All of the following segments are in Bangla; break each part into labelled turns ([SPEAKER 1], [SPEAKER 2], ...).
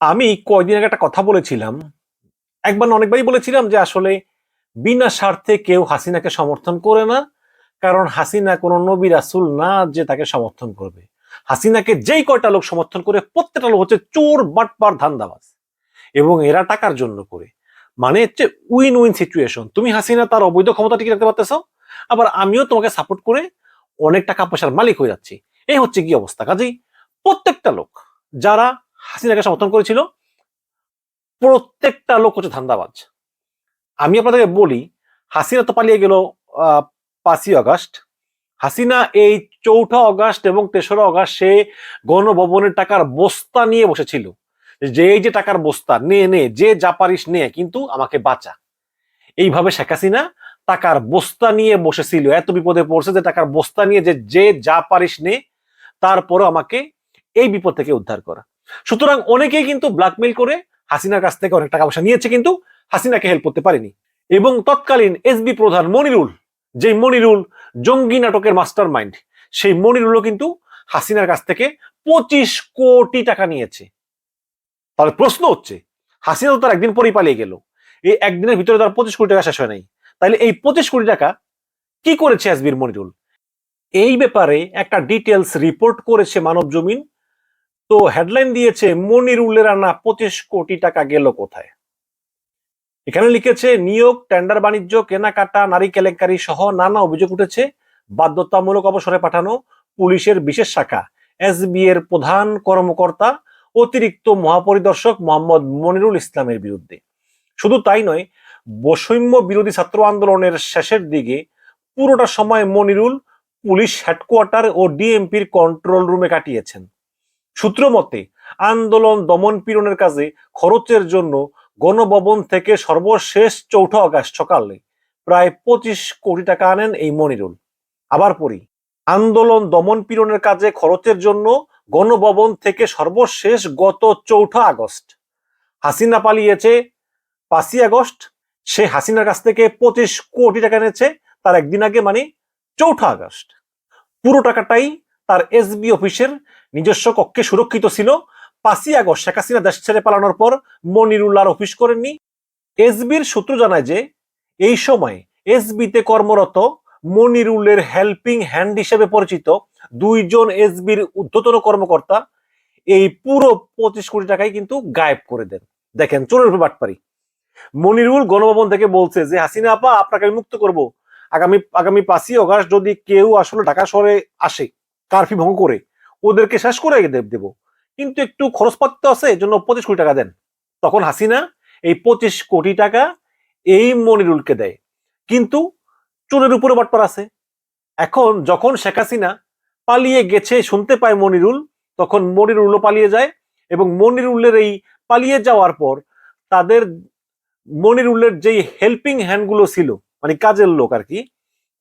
[SPEAKER 1] আমি কয়দিন আগে একটা কথা বলেছিলাম। একবার অনেকবারই বলেছিলাম যে আসলে বিনা স্বার্থে কেউ হাসিনাকে সমর্থন করে না, কারণ হাসিনা কোনো নবী রাসুল না যে তাকে সমর্থন করবে। হাসিনাকে যেই কয়টা লোক সমর্থন করে, প্রত্যেকটা লোক হচ্ছে চোর, বাটপার, ধান্দাবাজ। এবং এরা টাকার জন্য করে। মানে হচ্ছে উইন উইন সিচুয়েশন তুমি হাসিনা তার অবৈধ ক্ষমতা টিকে রাখতে পারতেছ, আবার আমিও তোমাকে সাপোর্ট করে অনেক টাকা পয়সার মালিক হয়ে যাচ্ছি। এই হচ্ছে কি অবস্থা। কাজেই প্রত্যেকটা লোক, যারা হাসিনাকে সমর্থন করেছিল। প্রত্যেকটা লোক হচ্ছে ধান্দাবাজ। আমি আপনাদেরকে বলি, হাসিনা তো পালিয়ে গেল পাঁচই আগস্ট। হাসিনা এই চৌঠা অগস্ট এবং তেসরা অগস্ট সে গণভবনের টাকার বস্তা নিয়ে বসেছিল। যে এই যে টাকার বস্তা, নে নে, যে যা পারিস নে, কিন্তু আমাকে বাঁচা। এইভাবে শেখ হাসিনা টাকার বস্তা নিয়ে বসেছিল। এত বিপদে পড়ছে যে টাকার বস্তা নিয়ে যে যে যা পারিস নে, তারপরও আমাকে এই বিপদ থেকে উদ্ধার করা। সুতরাং অনেকেই কিন্তু ব্ল্যাকমেল করে হাসিনার কাছ থেকে অনেক টাকা পয়সা নিয়েছে, কিন্তু হাসিনাকে হেল্প করতে পারেনি। এবং তৎকালীন এসবি প্রধান মনিরুল যে মনিরুল জঙ্গি নাটকের মাস্টার মাইন্ড সেই মনিরুলও কিন্তু হাসিনার কাছ থেকে পঁচিশ কোটি টাকা নিয়েছে। তাহলে প্রশ্ন হচ্ছে, হাসিনা তো তার একদিন পরেই পালিয়ে গেল। এই একদিনের ভিতরে তার পঁচিশ কোটি টাকা শেষ হয় নাই। তাহলে এই পঁচিশ কোটি টাকা কি করেছে এসবির মনিরুল? এই ব্যাপারে একটা ডিটেলস রিপোর্ট করেছে মানব জমিন তো হেডলাইন দিয়েছে, মনিরুলের আনা পঁচিশ কোটি টাকা গেল কোথায়? এখানে লিখেছে, নিয়োগ টেন্ডার বাণিজ্য, কেনাকাটা, নারী কেলেঙ্কারি সহ নানা অভিযোগ উঠেছে। বাধ্যতামূলক অবসরে পাঠানো পুলিশের বিশেষ শাখা এসবি এর প্রধান কর্মকর্তা, অতিরিক্ত মহাপরিদর্শক মোহাম্মদ মনিরুল ইসলামের বিরুদ্ধে। শুধু তাই নয়, বৈষম্য বিরোধী ছাত্র আন্দোলনের শেষের দিকে পুরোটা সময় মনিরুল পুলিশ হেডকোয়ার্টার ও ডিএমপির কন্ট্রোল রুমে কাটিয়েছেন। সূত্র মতে, আন্দোলন দমন পীড়নের কাজে খরচের জন্য গণভবন থেকে সর্বশেষ চৌঠা আগস্ট সকালে প্রায় পঁচিশ কোটি টাকা আনেন এই মনিরুল। আবার পড়ি, আন্দোলন দমন পীড়নের কাজে খরচের জন্য গণভবন থেকে সর্বশেষ গত চৌঠা আগস্ট। হাসিনা পালিয়েছে পাঁচই আগস্ট, সে হাসিনার কাছ থেকে পঁচিশ কোটি টাকা এনেছে, তার একদিন আগে মানে চৌঠা আগস্ট। পুরো টাকাটাই তার এসবি অফিসের নিজস্ব কক্ষে সুরক্ষিত ছিল। পাঁচই আগস্ট শেখ হাসিনা দেশ ছেড়ে পালানোর পর মনিরুল্লাহর অফিস করেননি। এসবির সূত্র জানায় যে, এই সময় এসবিতে কর্মরত মনিরুলের হেল্পিং হ্যান্ড হিসেবে পরিচিত দুইজন এসবির ঊর্ধ্বতন কর্মকর্তা এই পুরো পঁচিশ কোটি টাকাই কিন্তু গায়েব করে দেন। দেখেন, চোরের বাটপারি। মনিরুল গণভবন থেকে বলছে যে, হাসিনা আপা, আপনাকে আমি মুক্ত করব। আগামী আগামী পাঁচই অগাস্ট যদি কেউ আসলে ঢাকা শহরে আসে কারফিউ ভঙ্গ করে, ওদেরকে শেষ করে দেব। কিন্তু একটু খরচপাতি তো আছে, এজন্য পঁচিশ কোটি টাকা দেন। তখন হাসিনা এই পঁচিশ কোটি টাকা এই মনিরুলকে দেয়। কিন্তু চোরের উপরে বাটপার আছে। এখন যখন শেখ হাসিনা পালিয়ে গেছে, শুনতে পায় মনিরুল, তখন মনিরুলও পালিয়ে যায় এবং মনিরুলের এই পালিয়ে যাওয়ার পর তাদের মনিরুলের যেই হেল্পিং হ্যান্ডগুলো ছিল মানে কাজের লোক আর কি,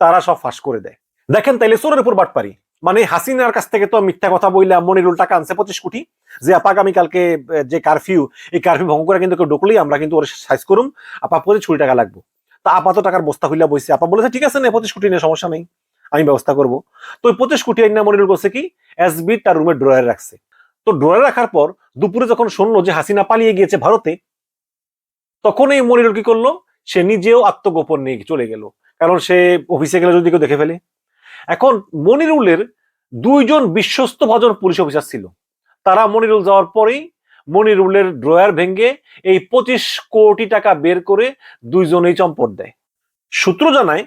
[SPEAKER 1] তারা সব ফাঁস করে দেয়। দেখেন তাইলে চোরের উপর বাটপারি মানে হাসিনার কাছ থেকে তো মিথ্যা কথা বললাম মনিরুল টাকা আনছে পঁচিশ কোটি। যে আপা আগামীকালকে যে কারফিউ এই কারফিউ ভঙ্গ করে কিন্তু কেউ ঢুকলেই আমরা কিন্তু ওর সাইজ করুম। আপা পঁচিশ কোটি টাকা লাগবে। তা আপা তো টাকার বস্তা হইলা বইছে। আপা বলেছে, ঠিক আছে না, পঁচিশ কোটি নিয়ে সমস্যা নেই। আমি ব্যবস্থা করব। তো ওই পঁচিশ কোটি আইনা মনিরুল করছে কি এসবি তার রুমের ড্রয়ার রাখছে। তো ড্রয়ার রাখার পর দুপুরে যখন শুনলো যে হাসিনা পালিয়ে গিয়েছে ভারতে, তখন এই মনিরুল কি করল? সে নিজেও আত্মগোপন নিয়ে চলে গেল। কারণ সে অফিসে গেলে যদি কেউ দেখে ফেলে। এখন মনিরুলের দুইজন বিশ্বস্ত ভজন পুলিশ অফিসার ছিল। তারা মনিরুল যাওয়ার পরেই মনিরুলের ড্রয়ার ভেঙে এই পঁচিশ কোটি টাকা বের করে দুইজনেই চম্পট দেয়। সূত্র জানায়,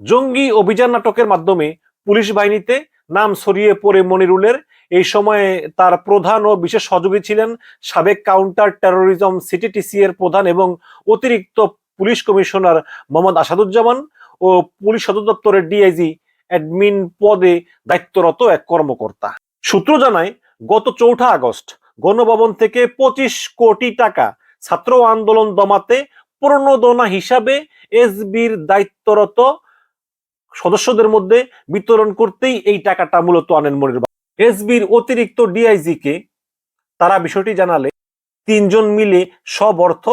[SPEAKER 1] জঙ্গি অভিযান নাটকের মাধ্যমে পুলিশ বাহিনীতে নাম ছড়িয়ে পড়ে মনিরুলের। এই সময়ে তার প্রধান ও বিশেষ সহযোগী ছিলেন সাবেক কাউন্টার টেরোরিজম সিটিটিসি এর প্রধান এবং অতিরিক্ত পুলিশ কমিশনার মোহাম্মদ আসাদুজ্জামান ও পুলিশ সদর দপ্তরের ডিআইজি অ্যাডমিন পদে দায়িত্বরত এক কর্মকর্তা। সূত্র জানায়, গত চৌঠা আগস্ট গণভবন থেকে পঁচিশ কোটি টাকা ছাত্র আন্দোলন দমাতে প্রণোদনা হিসাবে এসবির দায়িত্বরত সদস্যদের মধ্যে বিতরণ করতেই এই টাকাটা মূলত আনেন মনির এসবির অতিরিক্ত ডিআইজি কে তারা বিষয়টি জানালে, তিনজন মিলে সব অর্থ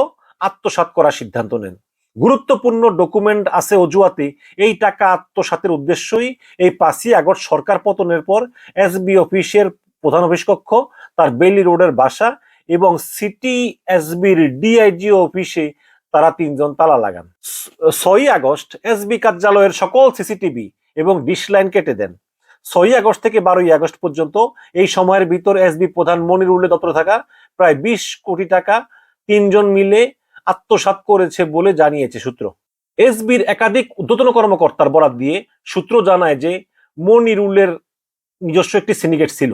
[SPEAKER 1] আত্মসাৎ করার সিদ্ধান্ত নেন। গুরুত্বপূর্ণ ডকুমেন্ট আছে অজুহাতে। এই টাকা আত্মসাতের উদ্দেশ্যই এই পাঁচই আগস্ট সরকার পতনের পর এসবি অফিসের প্রধান অফিস কক্ষ, তার বেলি রোডের বাসা এবং সিটি এসবির ডিআইজি অফিসে তারা তিনজন তালা লাগান। ছয়ই আগস্ট এসবি কার্যালয়ের সকল সিসিটিভি এবং ডিশ লাইন কেটে দেন। ছয়ই আগস্ট থেকে বারোই আগস্ট পর্যন্ত এই সময়ের ভিতর এসবি প্রধান মনির উল্লে দপ্তরে থাকা প্রায় বিশ কোটি টাকা তিনজন মিলে আত্মসাৎ করেছে বলে জানিয়েছে সূত্র। এসবির একাধিক ঊর্ধ্বতন কর্মকর্তার বরাত দিয়ে সূত্র জানায় যে মনিরুলের নিজস্ব একটি সিন্ডিকেট ছিল।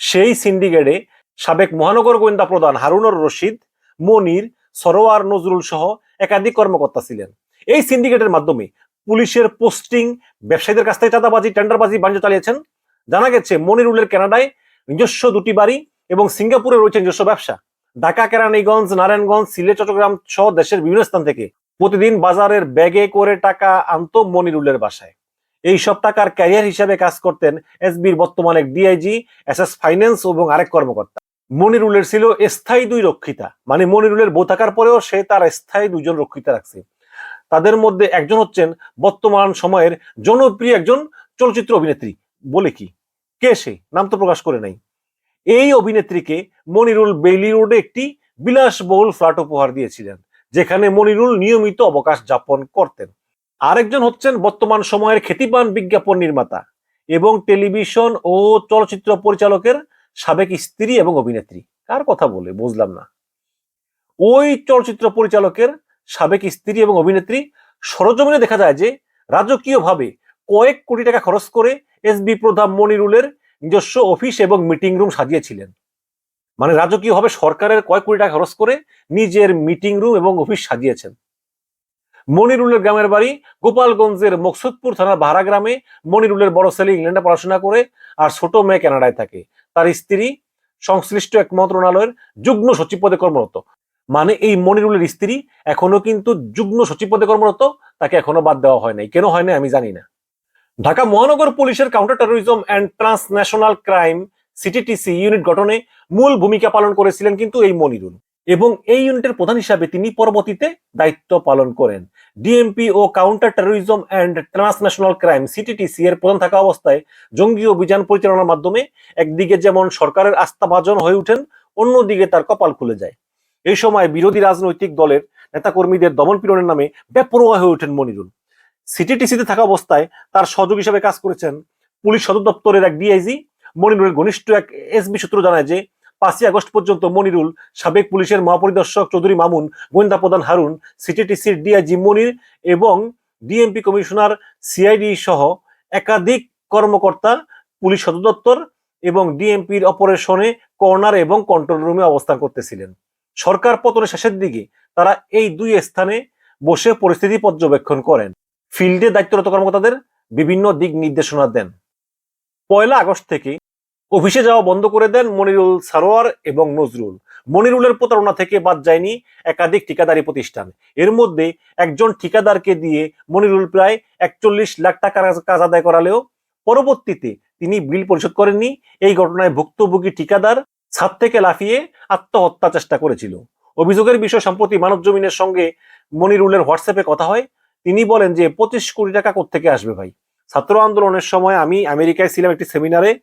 [SPEAKER 1] সেই সিন্ডিকেটে সাবেক মহানগর গোয়েন্দা প্রধান হারুনর রশিদ, মনির, সরোয়ার নজরুল সহ একাধিক কর্মকর্তা ছিলেন। এই সিন্ডিকেটের মাধ্যমে পুলিশের পোস্টিং, ব্যবসায়ীদের কাছ থেকে চাঁদাবাজি, টেন্ডারবাজি, বাণিজ্য চালিয়েছেন। জানা গেছে, মনিরুলের কানাডায় নিজস্ব দুটি বাড়ি এবং সিঙ্গাপুরে রয়েছে নিজস্ব ব্যবসা। ঢাকা, কেরানীগঞ্জ, নারায়ণগঞ্জ, সিলেট, চট্টগ্রাম সহ দেশের বিভিন্ন স্থান থেকে প্রতিদিন বাজারের ব্যাগে করে টাকা আনত মনিরুলের বাসায়। এই সব টাকার ক্যারিয়ার হিসাবে কাজ করতেন এসবির বর্তমান এক ডিআইজি এস এস ফাইন্যান্স এবং আরেক কর্মকর্তা। মনিরুলের ছিল স্থায়ী দুই রক্ষিতা মানে মনিরুলের বউ থাকার পরেও সে তার স্থায়ী দুজন রক্ষিতা রাখছে। তাদের মধ্যে একজন হচ্ছেন বর্তমান সময়ের জনপ্রিয় একজন চলচ্চিত্র অভিনেত্রী। বলে কি? কে সে? নাম তো প্রকাশ করে নাই। এই অভিনেত্রীকে মনিরুল বেইলি রোডে একটি বিলাসবহুল ফ্ল্যাট উপহার দিয়েছিলেন, যেখানে মনিরুল নিয়মিত অবকাশ যাপন করতেন। আরেকজন হচ্ছেন বর্তমান সময়ের খ্যাতিমান বিজ্ঞাপন নির্মাতা এবং টেলিভিশন ও চলচ্চিত্র পরিচালকের সাবেক স্ত্রী এবং অভিনেত্রী। কার কথা বলে? বুঝলাম না। ওই চলচ্চিত্র পরিচালকের সাবেক স্ত্রী এবং অভিনেত্রী সরজমিনে দেখা যায় যে রাজকীয়ভাবে কয়েক কোটি টাকা খরচ করে এসবি প্রধান মনিরুলের নিজস্ব অফিস এবং মিটিং রুম সাজিয়েছিলেন। মানে রাজকীয়ভাবে সরকারের কয়েক কোটি টাকা খরচ করে নিজের মিটিং রুম এবং অফিস সাজিয়েছেন। মনিরুলের গ্রামের বাড়ি গোপালগঞ্জের মকসুদপুর থানার ভাড়া গ্রামে মনিরুলের বড় ছেলে ইংল্যান্ডে পড়াশোনা করে আর ছোট মেয়ে কানাডায় থাকে। তার স্ত্রী সংশ্লিষ্ট এক মন্ত্রণালয়ের যুগ্ম সচিব পদে কর্মরত। মানে এই মনিরুলের স্ত্রী এখনও কিন্তু যুগ্ম সচিব পদে কর্মরত, তাকে এখনও বাদ দেওয়া হয় নাই। কেন হয় না আমি জানি না। ঢাকা মহানগর পুলিশের counter terrorism and transnational crime CTTC unit গঠনে মূল ভূমিকা পালন করেছিলেন কিন্তু এই মনিরুল। এবং এই ইউনিটের প্রধান হিসাবে তিনি পরবর্তীতে দায়িত্ব পালন করেন। DMP O counter terrorism and transnational crime CTTC এর প্রধান থাকা অবস্থায় জঙ্গি অভিযান পরিচালনার মাধ্যমে একদিকে যেমন সরকারের আস্থাভাজন হয়ে ওঠেন, অন্যদিকে তার কপাল খুলে যায়। এই সময় বিরোধী রাজনৈতিক দলের নেতাকর্মীদের দমন পীড়নের নামে বেপরোয়া হয়ে ওঠেন মনিরুল। সিটিটিসিতে থাকা অবস্থায় তার সহযোগ হিসেবে কাজ করেছেন পুলিশ সদর দপ্তরের এক ডিআইজি মনিরুলের ঘনিষ্ঠ এক এসবি সূত্র জানায় যে পাঁচই আগস্ট পর্যন্ত মনিরুল সাবেক পুলিশের মহাপরিদর্শক চৌধুরী মামুন, গোয়েন্দা প্রধান হারুন, সিটিটিসির ডিআইজি মনির এবং ডিএমপি কমিশনার সিআইডি সহ একাধিক কর্মকর্তা পুলিশ সদর দপ্তর এবং ডিএমপির অপারেশনে কর্নার এবং কন্ট্রোল রুমে অবস্থান করতেছিলেন। সরকার পতনের শেষের দিকে তারা এই দুই স্থানে বসে পরিস্থিতি পর্যবেক্ষণ করেন। ফিল্ডে দায়িত্বরত কর্মকর্তাদের বিভিন্ন দিক নির্দেশনা দেন। পয়লা আগস্ট থেকে অফিসে যাওয়া বন্ধ করে দেন মনিরুল সারোয়ার এবং নজরুল। মনিরুলের প্রতারণা থেকে বাদ যায়নি একাধিক ঠিকাদারি প্রতিষ্ঠান। এর মধ্যে একজন ঠিকাদারকে দিয়ে মনিরুল প্রায় একচল্লিশ লাখ টাকার কাজ আদায় করালেও পরবর্তীতে তিনি বিল পরিশোধ করেননি। এই ঘটনায় ভুক্তভোগী ঠিকাদার ছাদ থেকে লাফিয়ে আত্মহত্যা চেষ্টা করেছিল। অভিযোগের বিষয় সম্প্রতি মানব জমিনের সঙ্গে মনিরুলের হোয়াটসঅ্যাপে কথা হয়। তিনি বলেন যে, পঁচিশ কোটি টাকা কোথেকে আসবে ভাই? ছাত্র আন্দোলনের সময় আমি আমেরিকায় ছিলাম একটি সেমিনারে,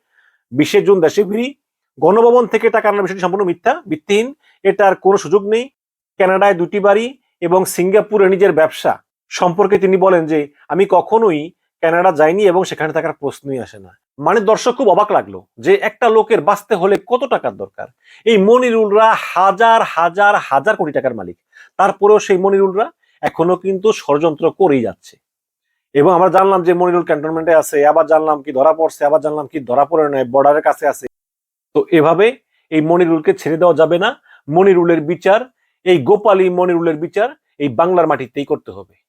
[SPEAKER 1] বিশে জুন দেশে ফিরি। গণভবন থেকে টাকা আনার বিষয়টি সম্পূর্ণ মিথ্যা, ভিত্তিহীন। এটার কোনো সুযোগ নেই। কানাডায় দুটি বাড়ি এবং সিঙ্গাপুরে নিজের ব্যবসা। সম্পর্কে তিনি বলেন যে, আমি কখনোই কানাডা যাইনি এবং সেখানে থাকার প্রশ্নই আসে না। মানে দর্শক খুব অবাক লাগল যে, একটা লোকের বাঁচতে হলে কত টাকার দরকার? এই মনিরুলরা হাজার হাজার হাজার কোটি টাকার মালিক। তারপরেও সেই মনিরুলরা এখনও কিন্তু ষড়যন্ত্র করেই যাচ্ছে। এবং আমরা জানলাম যে মনিরুল ক্যান্টনমেন্টে আছে, আবার জানলাম কি ধরা পড়ছে, আবার জানলাম কি ধরা পড়ে নয় বর্ডারের কাছে আছে। তো এভাবে এই মনিরুলকে ছেড়ে দেওয়া যাবে না। মনিরুলের বিচার, এই গোপালী মনিরুলের বিচার এই বাংলার মাটিতেই করতে হবে।